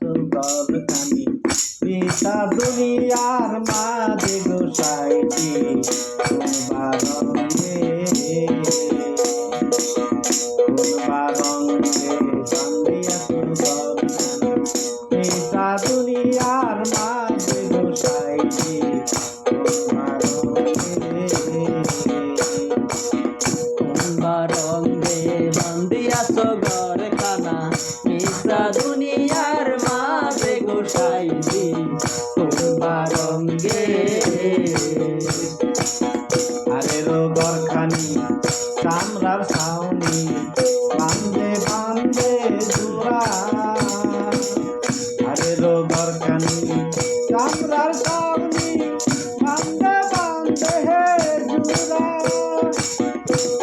গলখানি পিতা দুনিয়ার মাঝে গোসাইটি কোন বারঙ্গে কোন বারঙ্গে বান্দিয়া গলখানি পিতা দুনিয়ার মাঝে গোসাইটি গরখানি চামড়ার ছাউনি বান্ধে বান্ধে জোড়া। আরে রো গরখানি চামড়ার ছাউনি বান্ধে বান্ধে হে জোড়া।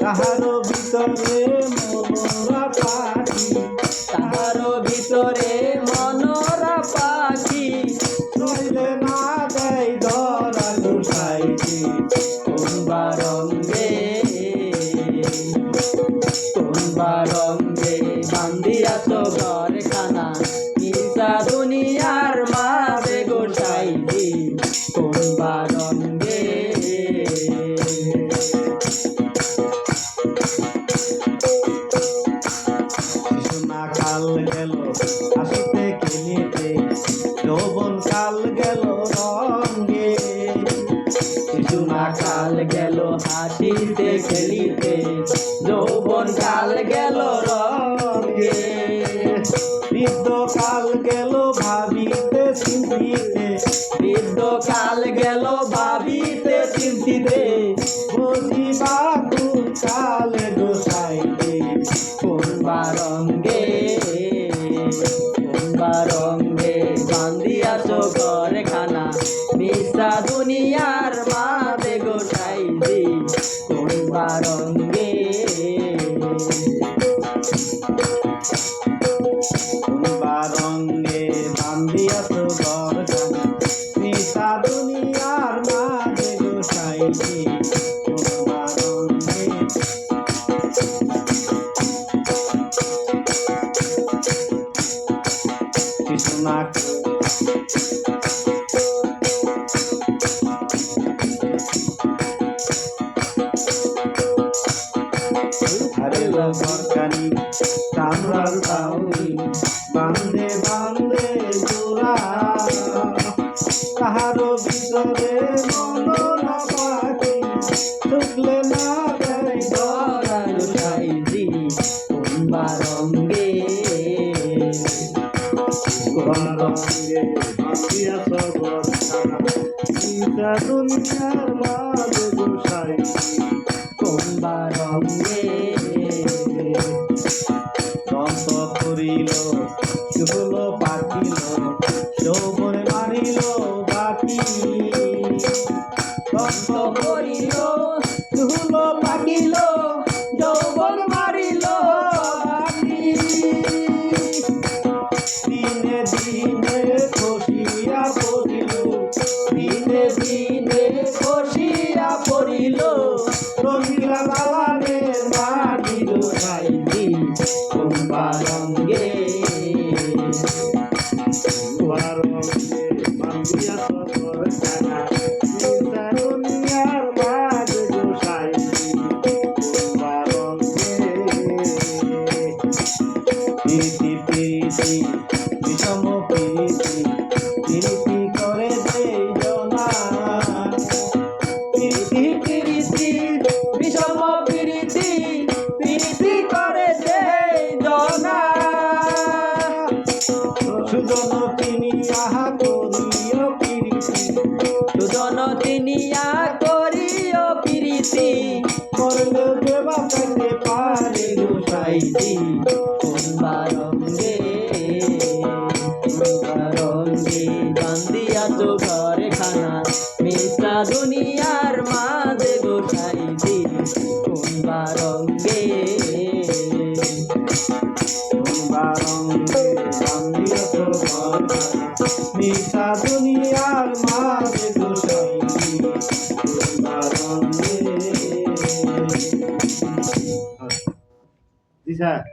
তাহারও ভিতরে মনোরা পাখি, তাহারও ভিতরে মনোরা পাখি। নইলে না দেয় ধরা গুসাইছি কোন বারঙ্গে রঙ্গে শিশুনা কাল গেল হাসিতে খেলিতে যৌবন কাল গেল রঙে। বৃদ্ধ কাল গেল ভাবিতে চিন্তিতে। বৃদ্ধ কাল গেল ভাবিতে চিন্তিতে। কোন বারঙ্গে বান্ধিয়াছ গরখানা নিশা দুনিয়ার মাঝে গোসাইতে কোন গরখানি চামড়ার তাউনি বান্ধে বান্ধে জোড়া। তাহারও ভিতরে মনোরা পাখি ঢুকলে না দেয় ধরা সাইজি। কোন বারঙ্গে গরঙ্গে বান্ধিয়াছ গরখানা নিশা দুনিয়ার মাঝে। happy. দিয়া করিও প্রীতি। করল দেবা সঙ্গে পারে দুসাইতি কোনবার রঙ্গে রঙ্গে বান্দিয়া তো ঘরে খানা মিশা দুনিয়ার মাঝে சார்